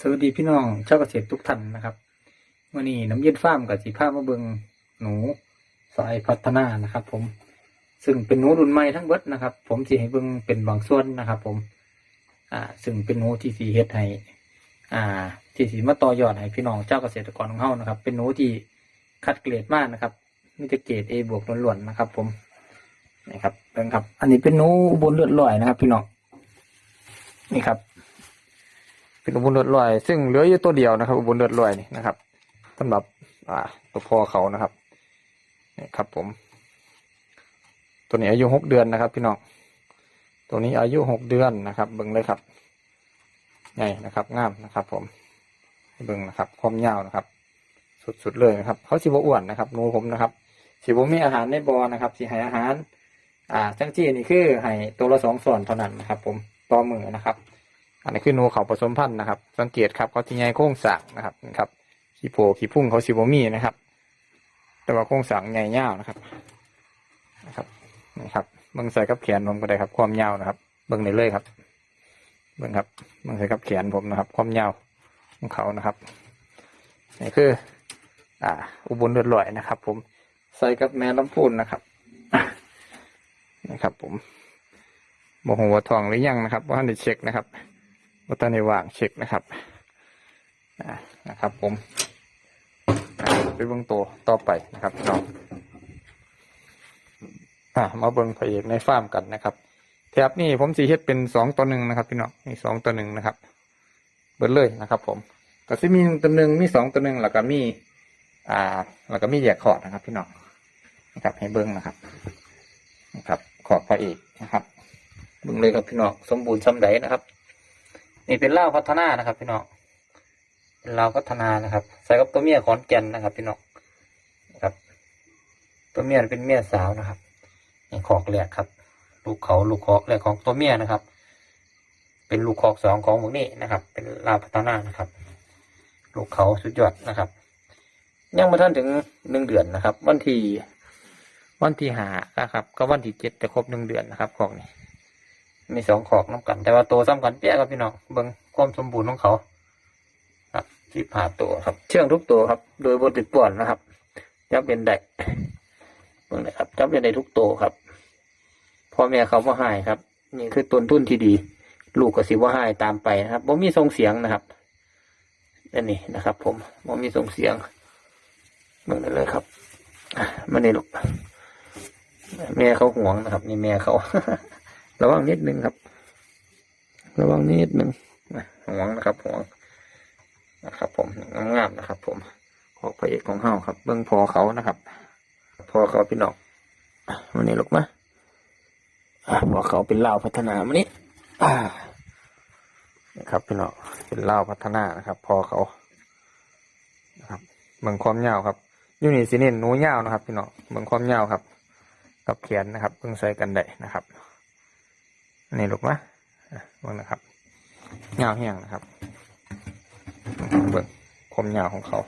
สวัสดีพี่น้องเจ้าเกษตรทุกท่านนะครับวันนี้น้ำเย็นฟาร์มกับสีผ้ามาเบิงหนูสายพัฒนานะครับ ผม ซึ่งเป็นหนูรุ่นใหม่ทั้งเบิดนะครับ ผมสีให้เบิงเป็นบางส่วนนะครับ ผม อ่า ซึ่งเป็นหนูที่สีเฮ็ดให้อ่า ที่สีมาต่อยอดให้พี่น้องเจ้าเกษตรกรของเฮานะครับ เป็นหนูที่คัดเกรดมากนะครับมีแต่เกรด A บวกล้วนๆนะครับ ผมนี่ครับเบิ่งครับ อันนี้เป็นหนูบนเลือดลอยนะครับ พี่น้องนี่ครับ เป็นอุบลเลือดลอย ซึ่งเหลืออยู่ตัวเดียวนะครับ อุบลเลือดลอยนี่นะครับสำหรับอ่าตัวพ่อเขานะครับนี่ครับ ผม ตัวนี้อายุหกเดือนนะครับ พี่น้องตัวนี้อายุหกเดือนนะครับเบิ่งเลยครับใหญ่นะครับงามนะครับ ผมเบิ่งนะครับ ความยาวนะครับ สุดๆเลยนะครับเขาสิบอ้วนนะครับนูผมนะครับสิบมีอาหารในบอนะครับสิให้อาหาร อ่าจังจี้นี่คือให้ตัวละสองส่วนเท่านั้นนะครับ ผมต่อมือนะครับ อันนี้คือหนูเขาผสมพันธุ์นะครับ สังเกตครับเขาที่ใหญ่โค้งสางนะครับนะครับขี้โผขี้พุ่งเขาสิบมีนะครับ แต่ว่าโค้งสางใหญ่ยาวนะครับนะครับนี่ครับเบิ่งใส่กับแขนผมก็ได้ครับ ความยาวนะครับ เบิ่งในเลยครับ เบิ่งครับเบิ่งใส่กับแขนผมนะครับ ความยาวของเขานะครับนี่คือ อ่า อุบลเลือดลอยนะครับ ผมใส่กับแม่ลำพูนนะครับนะครับ ผมโมโหว่าทองหรือยังนะครับว่าได้เช็คนะครับ ว่าตอนในว่างเช็คนะครับอ่านะครับ ผมอ่าไปเบิ้งตัวต่อไปนะครับพี่น้องอ่ามาเบิ้งพระเอกในฟาร์มกันนะครับ แถบนี้ผมสีเฮ็ดเป็นสองต่อหนึ่งนะครับ พี่น้องนี่สองต่อหนึ่งนะครับ เบิ้เลยนะครับ ผมก็สิมีตัวหนึ่งมีสองตัวหนึ่งแล้วก็มี อ่า แล้วก็มีแยกขอดนะครับ พี่น้องนะครับ ให้เบิ้งนะครับนะครับ ขอบพระเอกนะครับเบิ่งเลยครับพี่น้องสมบูรณ์สำใดนะครับ นี่เป็นเล่าวพัฒนานะครับ พี่น้องเป็นเล่าวพัฒนานะครับ ใส่กับตัวเมียขอนแก่นนะครับ พี่น้องครับ ตัวเมียเป็นเมียสาวนะครับนี่ขอกแหลกครับ ลูกเขาลูกขอกแหลกของตัวเมียนะครับ เป็นลูกขอกสองของหมูนี่นะครับ เป็นลาวพัฒนานะครับ ลูกเขาสุดยอดนะครับ ยังมาท่านถึงหนึ่งเดือนนะครับ วันที่วันที่หานะครับ ก็วันที่เจ็ดจะครบหนึ่งเดือนนะครับของนี้ มีสองขอกน้ำกัน แต่ว่าตัวซ้ำกันเปี้ยครับพี่น้องเบิ้งความสมบูรณ์ของเขา ครับที่ผ่าตัวครับ เชื่องทุกตัวครับ โดยบนติดป่วนนะครับจับเป็นได้เบิ้งนะครับจับเป็นได้ทุกตัวครับพ่อแม่เขาว่าหายครับ นี่คือต้นทุนที่ดี ลูกก็สิว่าหายตามไปนะครับบ่มีทรงเสียงนะครับอันนี้นะครับ ผมบ่มีทรงเสียงเบิ้งได้เลยครับมันนี่ลูกแม่เขาห่วงนะครับ นี่แม่เขา ระวังนิดนึงครับ ระวังนิดนึงห่วงนะครับห่วงนะครับ ผมงามๆนะครับ ผมของพระเอกของเฮาครับ เบื้องพอเขานะครับพอเขาพี่น้องอะมันนี่ลูกมาอะพอเขาเป็นเล่าพัฒนามันนี่อ่านะครับพี่น้องเป็นเล่าพัฒนานะครับพอเขานะครับเมืองความยาวครับยูนี่สิเน้นหนูยาวนะครับ พี่น้องเมืองความยาวครับ กับแขนนะครับเพิ่งใส่กันได้นะครับ นี่ลูกมะอะเบิ่งนะครับเงาแห้งนะครับเบิ่งความยาวของเขา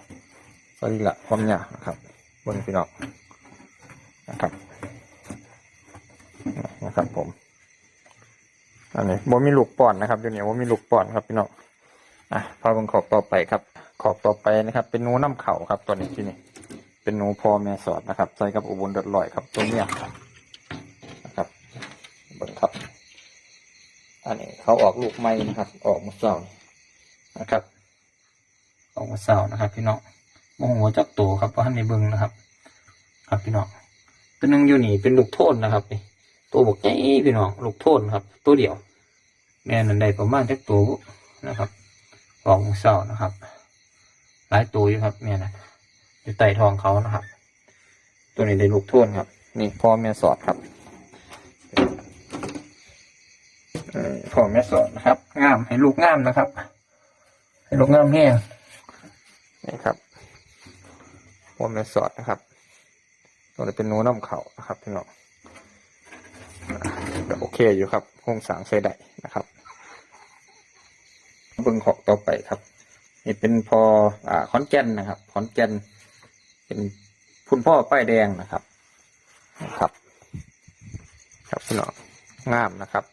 สรีระความยาวนะครับเบิ่งพี่น้องนะครับนะครับผมอันนี้บ่มีลูกป้อนนะครับเดี๋ยวนี้บ่มีลูกป้อนครับพี่น้องอะพาบิ่งขอบต่อไปครับ ขอบต่อไปนะครับ เป็นหนูน้ำเข่าครับตัวนี้ที่นี่เป็นหนูพอแม่สอดนะครับใส่กับอุบลเดือดลอยครับตัวเนี้ยนะครับ เบิ่งครับ อันนี้เขาออกลูกไม้นะครับ ออกมาเศร้านะครับ ออกมาเศร้านะครับ พี่น้องโมโหจักตัวครับเพราะท่านในเบิ้งนะครับ ครับพี่น้องตัวนึงอยู่นี่เป็นลูกโทนนะครับนี่ตัวบอกใหญ่พี่น้องลูกโทนครับ ตัวเดียว แม่นันได้ประมาณจักตัวนะครับออกมาเศร้านะครับ หลายตัวอยู่ครับแม่นะอยู่ใต้ท้องเขานะครับ ตัวนี้ได้ลูกโทนครับ นี่พ่อแม่สอดครับ เอ่อ พ่อแม่สอนนะครับงามให้ลูกงามนะครับ ให้ลูกงามแห้งนี่ครับพ่อแม่สอนนะครับตัวนี้เป็นนูน้ำเขานะครับพี่น้องโอเคอยู่ครับโครงสร้างใช้ได้นะครับเบิ้งขอกต่อไปครับ นี่เป็นพออ่าขอนแก่นนะครับขอนแก่นเป็นคุณพ่อป้ายแดงนะครับ นะครับ ครับพี่น้องงามนะครับ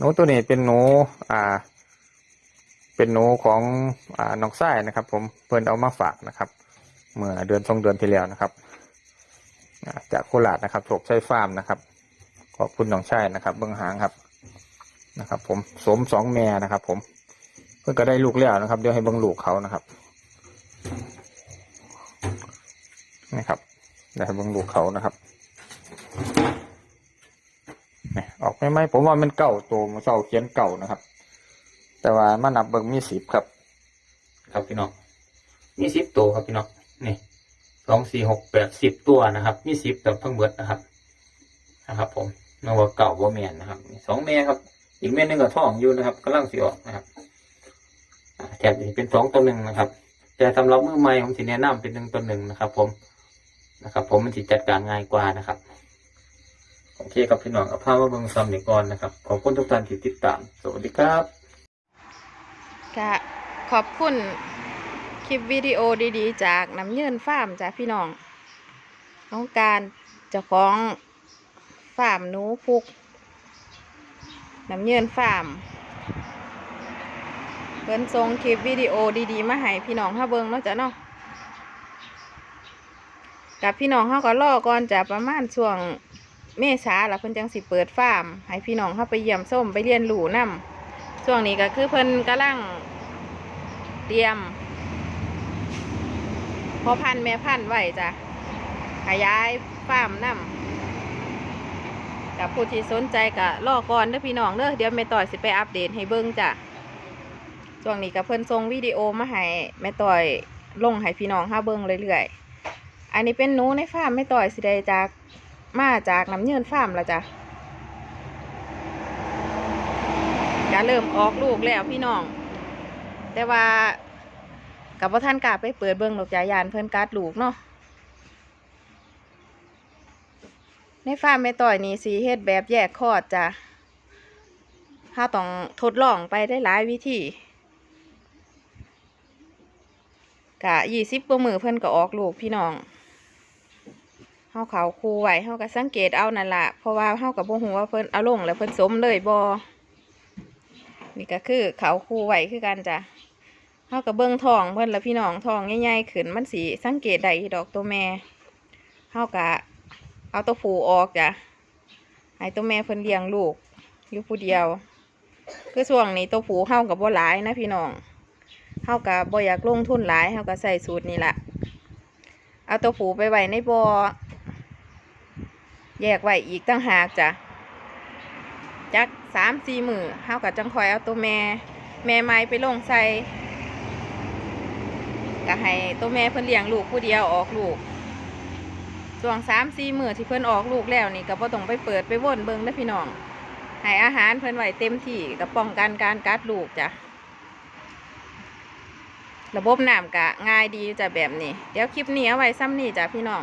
หนูตัวนี้เป็นหนูอ่า เป็นหนูของอ่าน้องไส้นะครับ ผมเพิ่นเอามาฝากนะครับ เมื่อเดือนสองเดือนที่แล้วนะครับจากโคราชนะครับโชคชัยฟาร์มนะครับ ขอบคุณน้องชายนะครับ เบื้องหางครับนะครับ ผมสมสองแม่นะครับ ผม เพื่อนก็ได้ลูกแล้วนะครับ เดี๋ยวให้เบิ้งลูกเขานะครับนะครับเดี๋ยวให้เบิ้งลูกเขานะครับนี่ออก ไม่ไหมผมว่ามันเก่าตัวมันเศร้าเขียนเก่านะครับ แต่ว่ามานับเบิ้งมีสิบครับ ครับพี่น้องมีสิบตัวครับพี่น้องนี่สองสี่หกแปดสิบตัวนะครับ มีสิบแต่ทั้งหมดนะครับนะครับ ผมนว่าเก่าว่าแมนนะครับสองแม่ครับ อีกแม่หนึงก็ท้องอยู่นะครับกำลังสีออกนะครับอ่าแถบนี้เป็นสองตัวหนึ่งนะครับ แต่สำหรับมือใหม่ผมสิแนะนำเป็นหนึ่งตัวหนึ่งนะครับ ผมนะครับ ผมมันสิจัดการง่ายกว่านะครับ โอเคครับพี่น้องเอาภาพมาเบิ่งซ้ำนี่ก่อนนะครับ ขอบคุณทุกท่านที่ติดตาม สวัสดีครับค่ะขอบคุณคลิปวิดีโอดีๆ จากน้ำเยินฟาร์มจากพี่น้องน้องการเจ้าของฟาร์มหนูพุกน้ำเยินฟาร์มเพิ่นส่งคลิปวิดีโอดีๆ มาให้พี่น้องเฮาเบิ่งเนาะจ้ะเนาะกับพี่น้องเฮาก็รอก่อนจะประมาณช่วง เมษาแล้วเพิ่นจังสิเปิดฟาร์มให้พี่น้องเฮาไปเยี่ยมส้มไปเรียนรู้นํช่วงนี้ก็คือเพิ่นกำลังเตรียมพอพันธุ์แม่พันธ์ไว้จ้ะขยายฟาร์มน้ำกับผู้ที่สนใจก็รอก่อนเด้อพี่น้องเด้อเดี๋ยวแม่ต่อยสิไปอัปเดตให้เบิ่งจ้ะช่วงนี้ก็เพิ่นส่งวิดีโอมาให้แม่ต่อยลงให้พี่น้องห้าเบิ่งเรื่อยๆอันนี้เป็นหนูในฟาร์มแม่ต่อยสิได้จาก มาจากน้ำเยินฟาร์มแล้วจ้ะก็เริ่มออกลูกแล้วพี่น้อง แต่ว่ากับว่าท่านกาไปเปิดเบิ้องดอกจายานเพิ่นการ์ดลูกเนาะในฟาร์มแม่ต่อยนี่สีเฮ็ดแบบแยกคอดจ้ะถ้าต้องทดลองไปได้หลายวิธีกะยี่สิบกว่ามือเพิ่นก็ออกลูกพี่น้องาเขาคูไว้เฮาก็สังเกตเอานั่นละเพราะว่าเฮากับบ่ฮู้ว่าเพิ่นเอาลงแล้วเพิ่นสมเลยบ่นี่ก็คือเขาคูไหวคือกันจ้ะเขากับเบิ้งทองเพิ่นแล้วพี่น้องทองใหญ่ๆขึ้นมันสีสังเกตได้ดอกตัวแม่เขากะเอาตัวผูออกจ้ะให้ตัวแม่เพิ่นเลี้ยงลูกอยู่ผู้เดียว คือช่วงนี้ตัวผูเข้ากับบ่หลายนะพี่น้องเข้ากับบ่อยากลงทุนหลายเข้ากับใส่สูตรนี่แหละเอาตัวผูไปไว้ในบ่อ แยกไว้อีกตั้งหากจ้ะจักสามสี่มือเฮากับจังคอยเอาตัวแม่ แม่ไม้ไปลงใส่ก็ให้ตัวแม่เพิ่นเลี้ยงลูกผู้เดียวออกลูกช่วงสามสี่มือที่เพิ่นออกลูกแล้วนี่ก็บ่ต้องไปเปิดไปว่นเบิ่งนะพี่น้องให้อาหารเพิ่นไหวเต็มที่ก็ป้องกันการกัดลูกจ้ะระบบน้ำกะง่ายดีจ้ะแบบนี้ เดี๋ยวคลิปนี้เอาไว้ซ้ำนี่จ้ะพี่น้อง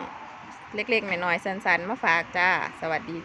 เล็กๆหน่อยๆสันๆมาฝากจ้า สวัสดีจ้า